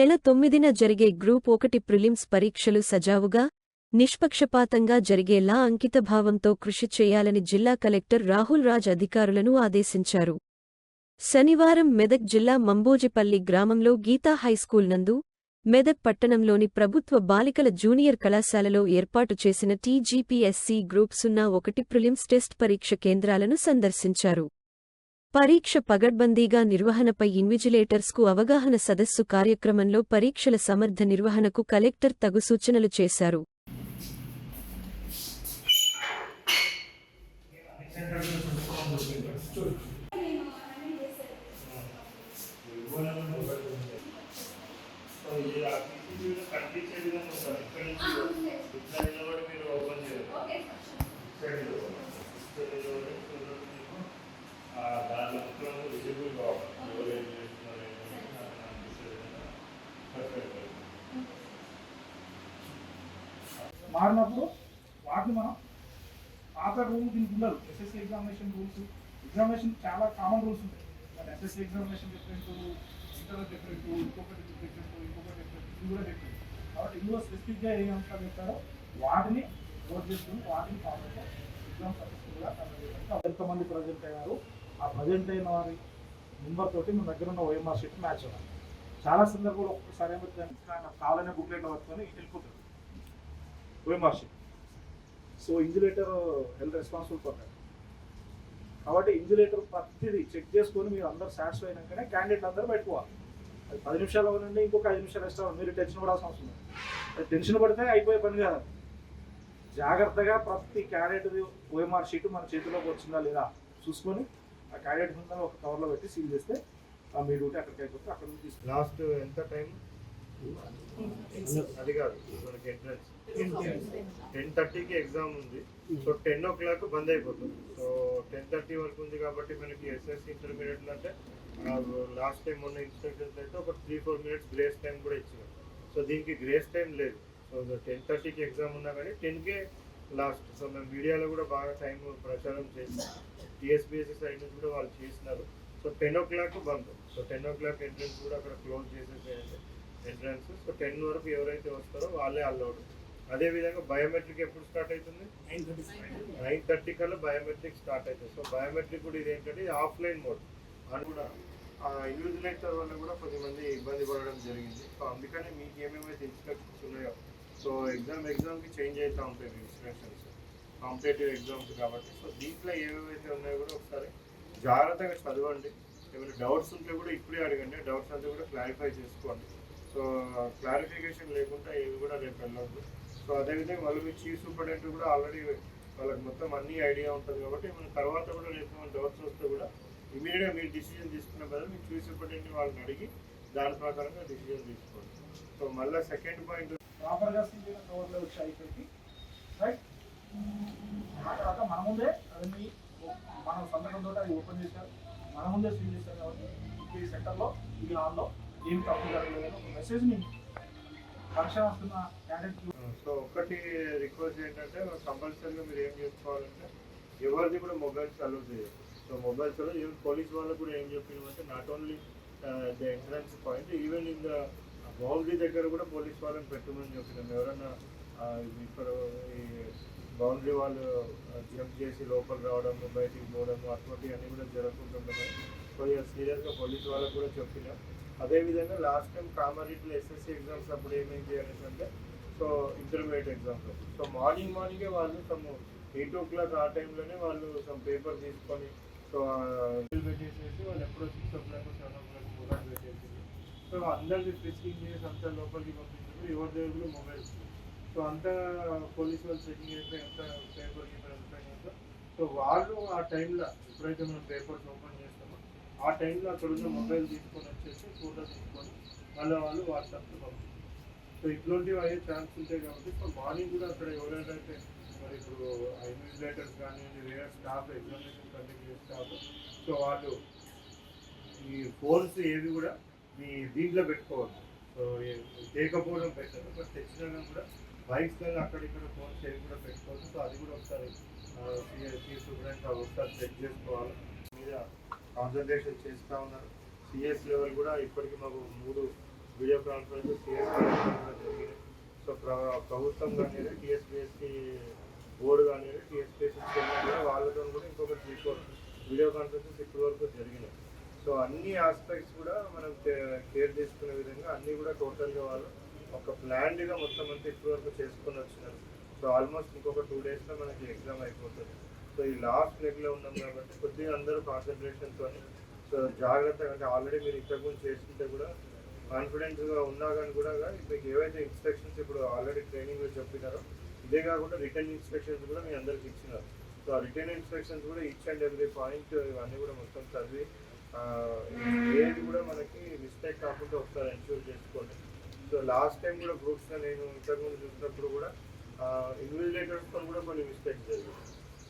నెల తొమ్మిదిన జరిగే గ్రూప్ ఒకటి ప్రిలిమ్స్ పరీక్షలు సజావుగా నిష్పక్షపాతంగా జరిగేలా అంకితభావంతో కృషి చేయాలని జిల్లా కలెక్టర్ రాహుల్ రాజ్ అధికారులను ఆదేశించారు. శనివారం మెదక్ జిల్లా మంబోజిపల్లి గ్రామంలో గీతా హైస్కూల్ నందు మెదక్ పట్టణంలోని ప్రభుత్వ బాలికల జూనియర్ కళాశాలలో ఏర్పాటు చేసిన టీజీపీఎస్సీ గ్రూప్ సున్నా ఒకటి ప్రిలిమ్స్ టెస్ట్ పరీక్ష కేంద్రాలను సందర్శించారు. పరీక్ష పగడ్బందీగా నిర్వహణపై ఇన్విజిలేటర్స్కు అవగాహన సదస్సు కార్యక్రమంలో పరీక్షల సమర్థ నిర్వహణకు కలెక్టర్ తగు సూచనలు చేశారు. సో దాంట్లో మొత్తం కావాలి. ఎవరు ఏం చేస్తున్నారు మారినప్పుడు వాటిని మనం పాత రూల్ దీనికి ఉండదు. ఎస్ఎస్సి ఎగ్జామినేషన్ రూల్స్ ఎగ్జామినేషన్ చాలా కామన్ రూల్స్ ఉంటాయి. But SSC examination different inter different ఇంకొకటి డిఫరెంట్ ఇంకొకటి డిఫరెంట్ ఇది కూడా డిఫరెంట్ కాబట్టి ఇందులో స్పెసిఫిక్గా ఏ అంశాలు చెప్పారో వాటిని నోట్ చేసుకుని వాటిని ఫాలో ఎగ్జామ్ సక్సెస్ఫుల్గా ఎంతమంది ప్రజెంట్ అయ్యారు. ఆ ప్రజెంట్ అయిన వారి నెంబర్ తోటి మన దగ్గర ఉన్న ఓఎంఆర్ షీట్ మ్యాచ్ అవ్వాలి. చాలా సందర్భాలు ఒక్కసారి ఏమవుతుంది ఆయన కావాలనే బుక్లెట్లో పట్టుకొని వెళ్ళిపోతుంది OMR sheet so invigilator held responsible for కాబట్టి ఇంజులేటర్ ప్రతిదీ చెక్ చేసుకొని మీరు అందరు సాటిస్ఫై అయినాకనే క్యాండిడేట్ అందరూ పెట్టుకోవాలి అది పది నిమిషాలు అవ్వనండి ఇంకొక ఐదు నిమిషాలు ఎక్స్ట్రా మీరు టెన్షన్ పడాల్సిన అవసరం లేదు. అది టెన్షన్ పడితే అయిపోయే పని కాదు జాగ్రత్తగా ప్రతి క్యాండిడేట్ ఓఎంఆర్ షీట్ మన చేతిలోకి వచ్చిందా లేదా చూసుకొని ఆ క్యాండిడేట్ ముందు ఒక కవర్లో పెట్టి సీల్ చేస్తే ఆ మీ డ్యూటీ అక్కడికి అయిపోతే అక్కడ నుంచి తీసుకుంటాం లాస్ట్ ఎంత టైం అది కాదు మనకి ఎంట్రన్స్ టెన్ థర్టీకి ఎగ్జామ్ ఉంది. సో టెన్ ఓ క్లాక్ బంద్ అయిపోతుంది. సో టెన్ థర్టీ వరకు ఉంది కాబట్టి మనకి ఎస్ఎస్సి ఇంటర్మీడియట్ అంటే లాస్ట్ టైం ఉన్న ఇన్స్ట్రక్షన్స్ అయితే ఒక three four minutes grace time కూడా ఇచ్చినాం సో దీనికి గ్రేస్ టైం లేదు. సో టెన్ థర్టీకి ఎగ్జామ్ ఉన్నా కానీ టెన్కే లాస్ట్. సో మేము మీడియాలో కూడా బాగా టైం ప్రచారం చేసాం టీఎస్బిఎస్సి సైడ్ నుంచి కూడా వాళ్ళు చేసినారు. సో టెన్ ఓ క్లాక్ బంద్. So ten o'clock entrance కూడా అక్కడ క్లోజ్ చేసేసేయండి ఎంట్రన్స్ సో టెన్ వరకు ఎవరైతే వస్తారో వాళ్ళే అలౌడ్ అదేవిధంగా బయోమెట్రిక్ ఎప్పుడు స్టార్ట్ అవుతుంది? Nine thirty. కల్లా బయోమెట్రిక్ స్టార్ట్ అవుతుంది. సో బయోమెట్రిక్ కూడా ఇది ఏంటంటే ఆఫ్లైన్ మోడ్ అని కూడా ఇన్విజిలేటర్ వల్ల కూడా కొద్దిమంది ఇబ్బంది పడడం జరిగింది. సో అందుకని మీకు ఏమేమైతే ఇన్స్ట్రక్షన్స్ ఉన్నాయో సో ఎగ్జామ్ ఎగ్జామ్కి చేంజ్ అవుతూ ఉంటాయి ఇన్స్ట్రక్షన్స్ కాంపిటేటివ్ ఎగ్జామ్స్ కాబట్టి. సో దీంట్లో ఏవేవైతే ఉన్నాయో కూడా ఒకసారి జాగ్రత్తగా చదవండి. ఏమైనా డౌట్స్ ఉంటే కూడా ఇప్పుడే అడగండి. డౌట్స్ అంతా కూడా క్లారిఫై చేసుకోండి. సో క్లారిఫికేషన్ లేకుండా ఏవి కూడా రేపు వెళ్ళొద్దు. సో అదేవిధంగా వాళ్ళు మీ చీఫ్ సూపరింటెండెంట్ కూడా ఆల్రెడీ వాళ్ళకి మొత్తం అన్ని ఐడియా ఉంటుంది కాబట్టి మన తర్వాత కూడా రేపు మన డౌట్స్ వస్తే కూడా ఇమీడియట్గా మీరు డిసిజన్ తీసుకున్న బదులు మీ చీఫ్ సూపరింటెండెంట్ వాళ్ళని అడిగి దాని ప్రకారంగా డిసిజన్ తీసుకోండి. సో మళ్ళీ సెకండ్ పాయింట్ ప్రాపర్గా సీల్ కవర్లో వచ్చాయి ఇక్కడికి రైట్? ఆ తర్వాత మన ముందే అవన్నీ మనం సందర్భంతో అది ఓపెన్ చేశారు. మన ముందే సీల్ చేశారు కాబట్టి ఈ సెంటర్లో ఈ హాల్లో ఏం తప్పు జరగలేదు. ఒక మెసేజ్ని వస్తున్న క్యాండిడేట్ సో ఒక్కటి రిక్వెస్ట్ ఏంటంటే కంపల్సరీగా మీరు ఏం చేసుకోవాలంటే ఎవరిది కూడా మొబైల్స్ అలౌ చేయదు so mobiles allow even police వాళ్ళకు కూడా ఏం చెప్పినామంటే not only the entrance point even in the boundary దగ్గర కూడా పోలీస్ వాళ్ళని పెట్టమని చెప్పినాం. ఎవరైనా ఇక్కడ ఈ బౌండరీ వాళ్ళు జంప్ చేసి లోపల రావడం బయటికి పోవడం అటువంటివన్నీ కూడా జరగకుంటుండడం కొద్దిగా సీరియస్గా పోలీస్ వాళ్ళకు కూడా చెప్పినాం. అదేవిధంగా లాస్ట్ టైం కామారెడ్డిలో ఎస్ఎస్సీ ఎగ్జామ్స్ అప్పుడు ఏమైంది అనేసి అంటే so intermediate exams so morning మార్నింగే వాళ్ళు తమ ఎయిట్ ఓ క్లాక్ ఆ టైంలోనే వాళ్ళు సమ్ పేపర్ తీసుకొని సో పెట్టేసేసి వాళ్ళు ఎప్పుడో six o'clock seven o'clock mobile పెట్టేసి సో అందరిది స్పెసిఫిక్ చేసి అంతా లోపలికి పంపించారు. ఎవరి దగ్గర కూడా మొబైల్స్ సో అంతా పోలీస్ వాళ్ళు చెకింగ్ చేస్తే ఎంత పేపర్ గీపర్ ఎంత సో వాళ్ళు ఆ టైంలో ఎప్పుడైతే మనం పేపర్స్ ఓపెన్ చేస్తామో ఆ టైంలో అక్కడ ఉన్న మొబైల్ తీసుకొని వచ్చేసి ఫోటో తీసుకొని మళ్ళీ వాళ్ళు వాట్సాప్లో పంపిస్తారు సో ఇట్లాంటివి అయ్యే ఛాన్స్ ఉంటాయి కాబట్టి సో మార్నింగ్ కూడా అక్కడ ఎవరైతే మరి ఇప్పుడు ఇన్విజిలేటర్స్ కానీ వేరే స్టాఫ్ ఎగ్జామినేషన్ కండక్ట్ చేసే స్టాఫ్ సో వాళ్ళు ఈ ఫోన్స్ ఏవి కూడా మీ దీంట్లో పెట్టుకోవద్దు. సో చేయకపోవడం లేకపోవడం పెట్టదు బట్ తెచ్చినా కూడా బైక్స్లలో అక్కడ ఇక్కడ ఫోన్ ఏవి కూడా పెట్టుకోవచ్చు సో అది కూడా ఒకసారి చీఫ్ సూపరింటెండెంట్ ఒకసారి చెక్ చేసుకోవాలి. మీద కాన్సన్ట్రేషన్ చేస్తూ ఉన్నారు. సిఎస్ లెవెల్ కూడా ఇప్పటికి మాకు మూడు వీడియో కాన్ఫరెన్స్ సిఎస్ జరిగినాయి సో ప్ర- ప్రభుత్వం కానీ టీఎస్పీఎస్కి బోర్డు కానీ టీఎస్పీఎస్సీ చైర్మన్ కూడా వాళ్ళతో కూడా ఇంకొక త్రీ ఫోర్ వీడియో కాన్ఫరెన్సెస్ ఇప్పటి వరకు జరిగినాయి. సో అన్ని ఆస్పెక్ట్స్ కూడా మనం కేర్ తీసుకునే విధంగా అన్నీ కూడా టోటల్గా వాళ్ళు ఒక ప్లాన్డ్గా మొత్తం అంతా ఇప్పుడు వరకు చేసుకొని వచ్చినారు. సో ఆల్మోస్ట్ ఇంకొక టూ డేస్లో మనకి ఎగ్జామ్ అయిపోతుంది. సో ఈ లాస్ట్ లెగ్లో ఉన్నాం కాబట్టి కొద్దిగా అందరూ కాన్సన్ట్రేషన్తో సో జాగ్రత్తగా అంటే ఆల్రెడీ మీరు ఇంతకుముందు చేస్తుంటే కూడా కాన్ఫిడెంట్గా ఉన్నా కానీ కూడా మీకు ఏవైతే ఇన్స్ట్రక్షన్స్ ఇప్పుడు ఆల్రెడీ ట్రైనింగ్లో చెప్పినారో ఇదే కాకుండా రిటర్న్ ఇన్స్ట్రక్షన్స్ కూడా మీ అందరికి ఇచ్చినారు. సో ఆ రిటర్న్ ఇన్స్ట్రక్షన్స్ కూడా ఇచ్ అండ్ ఎవ్రీ పాయింట్ ఇవన్నీ కూడా మొత్తం చదివి ఏది కూడా మనకి మిస్టేక్ కాకుండా ఒకసారి ఎన్ష్యూర్ చేసుకోండి. సో లాస్ట్ టైం కూడా గ్రూప్స్లో నేను ఇంతకుముందు చూసినప్పుడు కూడా ఇన్విజిలేటర్స్తో కూడా కొన్ని మిస్టేక్స్ జరిగాయి.